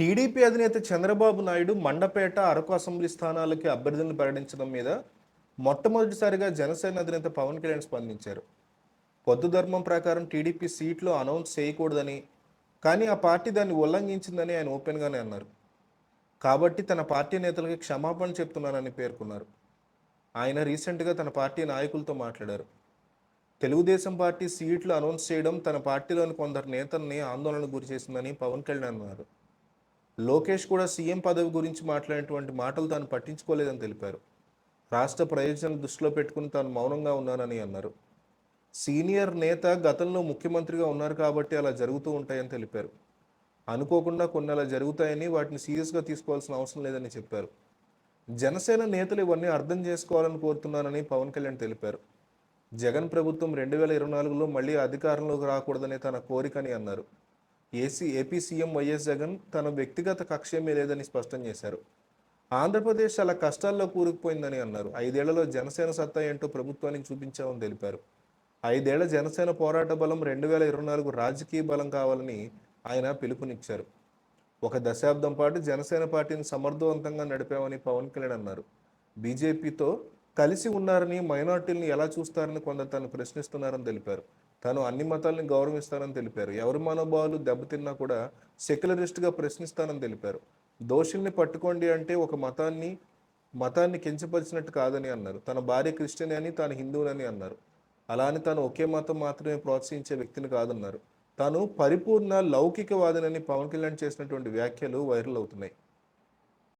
TDP అధినేత Chandrababu Naidu Mandapeta Araku assembly స్థానాలకి అభ్యర్థులను ప్రకటించడం మీద మొట్టమొదటిసారిగా జనసేన అధినేత పవన్ కళ్యాణ్ స్పందించారు. పొద్దు ధర్మం ప్రకారం టీడీపీ సీట్లు అనౌన్స్ చేయకూడదని కానీ ఆ పార్టీ దాన్ని ఉల్లంఘించిందని ఆయన ఓపెన్గానే అన్నారు. కాబట్టి తన పార్టీ నేతలకి క్షమాపణ చెప్తున్నానని పేర్కొన్నారు. ఆయన రీసెంట్గా తన పార్టీ నాయకులతో మాట్లాడారు. తెలుగుదేశం పార్టీ సీట్లు అనౌన్స్ చేయడం తన పార్టీలోని కొందరు నేతల్ని ఆందోళనకు గురి చేసిందని పవన్ కళ్యాణ్ అన్నారు. లోకేష్ కూడా సీఎం పదవి గురించి మాట్లాడినటువంటి మాటలు తాను పట్టించుకోలేదని తెలిపారు. రాష్ట్ర ప్రయోజనాలు దృష్టిలో పెట్టుకుని తాను మౌనంగా ఉన్నానని అన్నారు. సీనియర్ నేత గతంలో ముఖ్యమంత్రిగా ఉన్నారు కాబట్టి అలా జరుగుతూ ఉంటాయని తెలిపారు. అనుకోకుండా కొన్ని అలా జరుగుతాయని వాటిని సీరియస్గా తీసుకోవాల్సిన అవసరం లేదని చెప్పారు. జనసేన నేతలు ఇవన్నీ అర్థం చేసుకోవాలని కోరుతున్నానని పవన్ కళ్యాణ్ తెలిపారు. జగన్ ప్రభుత్వం రెండు వేల ఇరవై నాలుగులో మళ్ళీ అధికారంలోకి రాకూడదనే తన కోరికని అన్నారు. AC AP CM YS Jagan తన వ్యక్తిగత కక్ష్యమే లేదని స్పష్టం చేశారు. ఆంధ్రప్రదేశ్ అలా కష్టాల్లో కూరుకుపోయిందని అన్నారు. ఐదేళ్ళలో జనసేన సత్తా ఏంటో ప్రభుత్వానికి చూపించామని తెలిపారు. ఐదేళ్ళ జనసేన పోరాట బలం రెండు వేల ఇరవై నాలుగు రాజకీయ బలం కావాలని ఆయన పిలుపునిచ్చారు. ఒక దశాబ్దం పాటు జనసేన పార్టీని సమర్థవంతంగా నడిపామని పవన్ కళ్యాణ్ అన్నారు. బీజేపీతో కలిసి ఉన్నారని మైనార్టీలను ఎలా చూస్తారని కొందరు తను ప్రశ్నిస్తున్నారని తెలిపారు. తాను అన్ని మతాలను గౌరవిస్తానని తెలిపారు. ఎవరి మనోభావాలు దెబ్బతిన్నా కూడా సెక్యులరిస్ట్గా ప్రశ్నిస్తానని తెలిపారు. దోషుల్ని పట్టుకోండి అంటే ఒక మతాన్ని మతాన్ని కించపరిచినట్టు కాదని అన్నారు. తన భార్య క్రిస్టియన్ అని తాను హిందువునని అన్నారు. అలా అని తాను ఒకే మతం మాత్రమే ప్రోత్సహించే వ్యక్తిని కాదన్నారు. తాను పరిపూర్ణ లౌకికవాదనని పవన్ కళ్యాణ్ చేసినటువంటి వ్యాఖ్యలు వైరల్ అవుతున్నాయి.